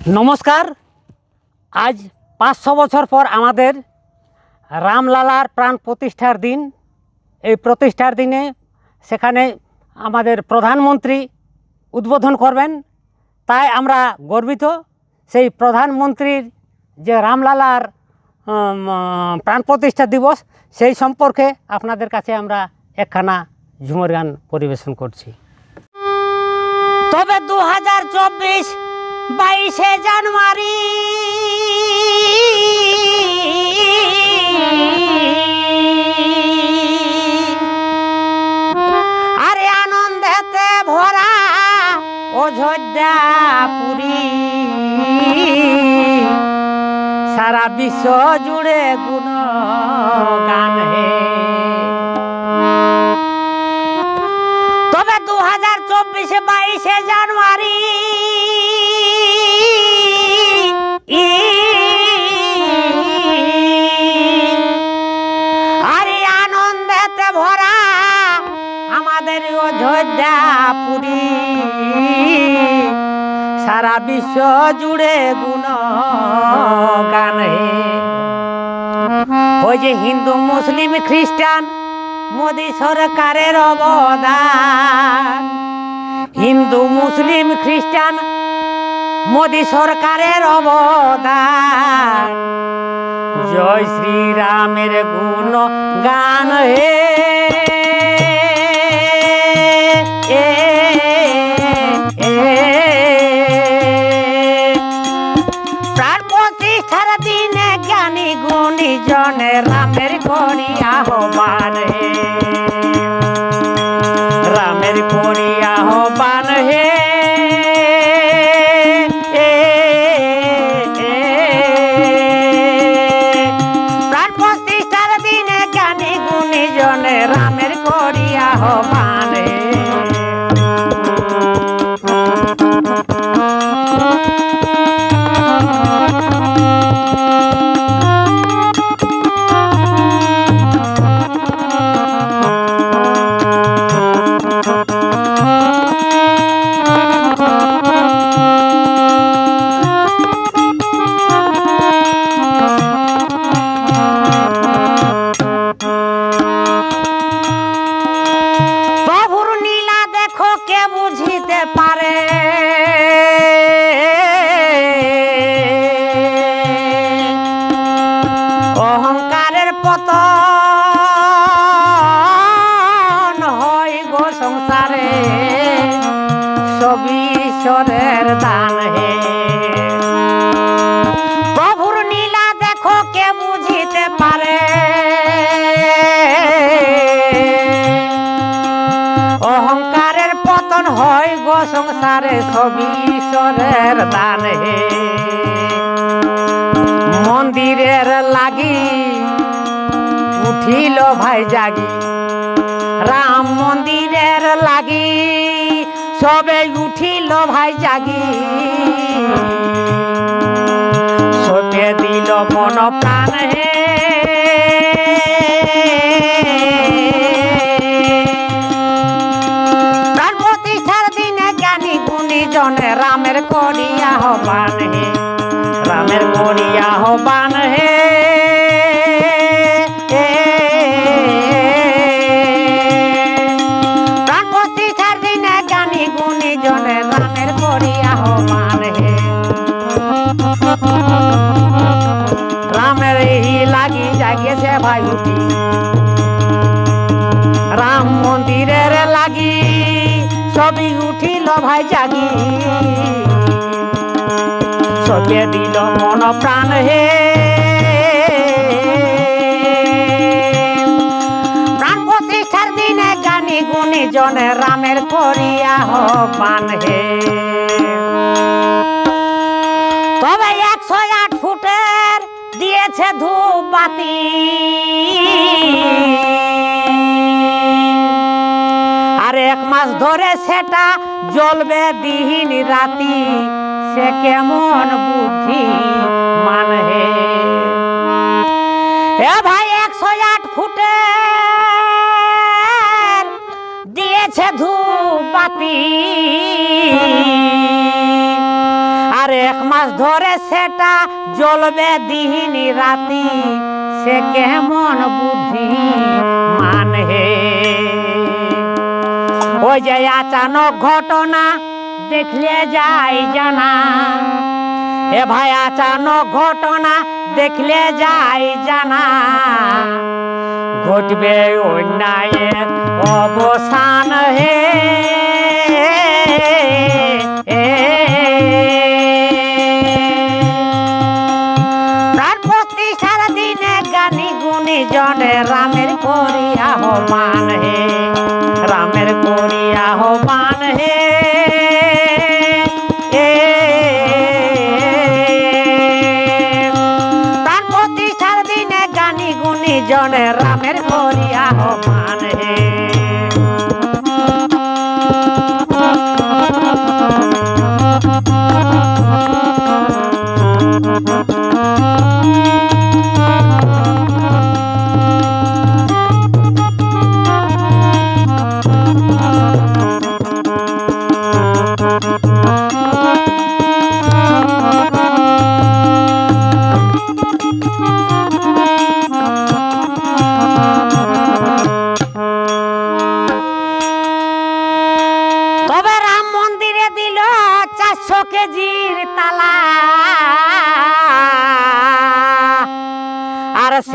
নমস্কার। আজ পাঁচশো বছর পর আমাদের রামলালার প্রাণ প্রতিষ্ঠার দিন। এই প্রতিষ্ঠার দিনে সেখানে আমাদের প্রধানমন্ত্রী উদ্বোধন করবেন। তাই আমরা গর্বিত। সেই প্রধানমন্ত্রীর যে রামলালার প্রাণ প্রতিষ্ঠা দিবস, সেই সম্পর্কে আপনাদের কাছে আমরা একখানা ঝুমর গান পরিবেশন করছি। তবে দু হাজার চব্বিশ বাইশে জানুয়ারি। আরে আনন্দেতে ভরা অযোধ্যা পুরী। সারা বিশ্ব জুড়ে গুণ গান হে। তবে দু হাজার চব্বিশে বাইশে জানুয়ারি জুড়ে গুণ গান। হে ওই যে হিন্দু মুসলিম খ্রিস্টান, মোদি সরকারের অবদান। হিন্দু মুসলিম খ্রিস্টান, মোদি সরকারের অবদান। জয় শ্রীরামের গুণ গান হে। সংসারে সবই ঈশ্বরের দান হে মন্দিরের লাগি উঠিল ভাই জাগি। রাম মন্দিরের লাগি সবে উঠিল ভাই জাগি। সবে দিল মন প্রাণ জনে রামের করিয়া হবান। সবে দিল মন প্রাণ হে? প্রাণ প্রতিষ্ঠার দিনে গানি গুণী জনে রামের করিয়া হবান হে। তবে একশো আট ফুটের দিয়েছে ধূপ বাতি আর এক মাস ধরে সেটা জ্বলবে দিন রাতি। সে কেমন বুদ্ধি মান হে ভাই একশো আট ফুটে দিয়েছে ধূপ আর এক মাস ধরে সেটা জ্বলবে দিহিনি রাতি। সে কেমন বুদ্ধি মান ওই যে আচানক ঘটনা দেখলে যাই জানা। এ ভাই আচানক ঘটনা দেখলে যাই জানা। ঘটবে অন্যায়ের অবসান হে। জনে রামের করি আহ্বান হে। রামের করি আহ্বান হে। জনে রামের করিয়া আহ্বান হে। তবে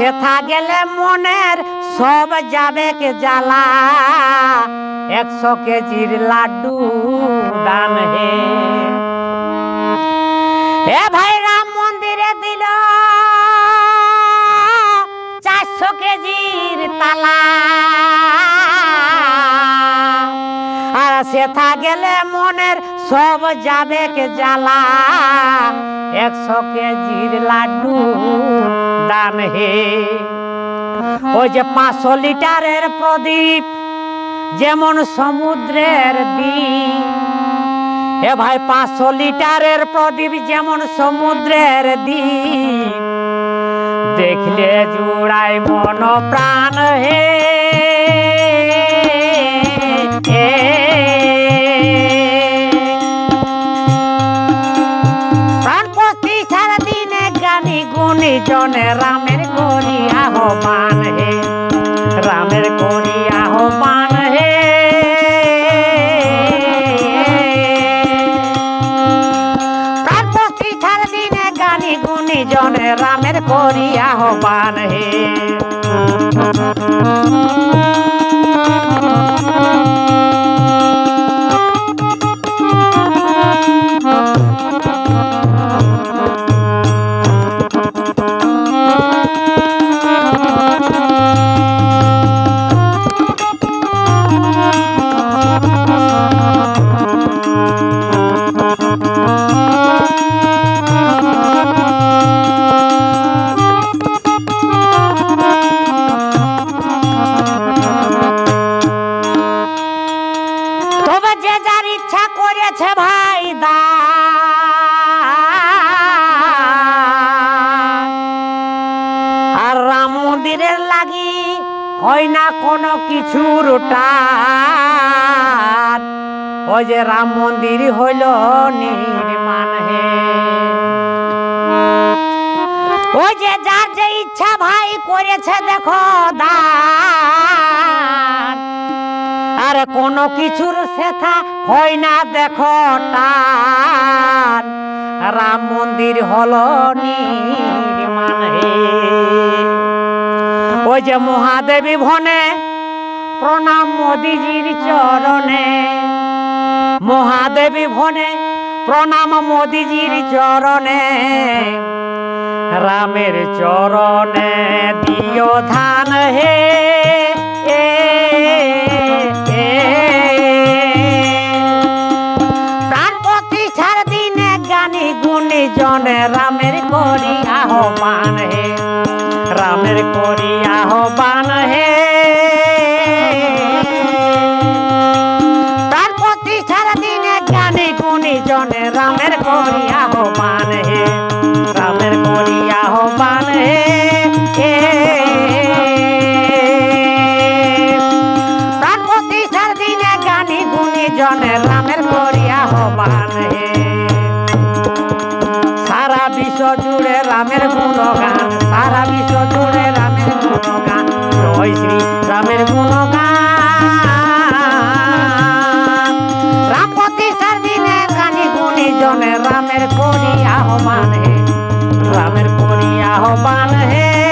সেথা গেলে মনের সব যাবে কে জ্বালা। একশো কেজির লাড্ডু দান হে। এ ভাই রাম মন্দিরে দিল চারশো কেজির তালা। আর সেথা গেলে মনের সব যাবে কে জ্বালা? একশো কেজির লাড্ডু দান হে। ওই যে পাঁচশো লিটারের প্রদীপ, যেমন সমুদ্রের দ্বীপ। এ ভাই, পাঁচশো লিটারের প্রদীপ যেমন সমুদ্রের দ্বীপ। দেখলে জুড়াই মন প্রাণ হে। রামের করি আহ্বান হে, রামের করি আহ্বান হে। পিঠার দিনে গানি গুনি জনে রামের করি আহ্বান হে। কিছুর ওই যে রাম মন্দির হইল নির্মাণ হে। ওই যে যার যে ইচ্ছা ভাই করেছে দেখো দান। আর কোনো কিছুর সেথা হয় না দেখো টান। রাম মন্দির হলো নির্মাণ হে। ওই যে মহাদেবী ভনে প্রণাম মোদিজির চরণে। মহাদেবী ভনে প্রণাম মোদিজির চরণে। রামের চরণে দিও ধান হে। দিনে গানে জনে রামের করি আহ্বান হে। রামের করি আহ্বান হে। সারা দিনে জনে রামের করি আহ্বান হে। জুড়ে রামের গুণগান, সারা বিশ্ব জুড়ে রামের গুণগান। জয় শ্রী রামের গুণগান। জনে রামের করি হমান হে রামের করি হমান হে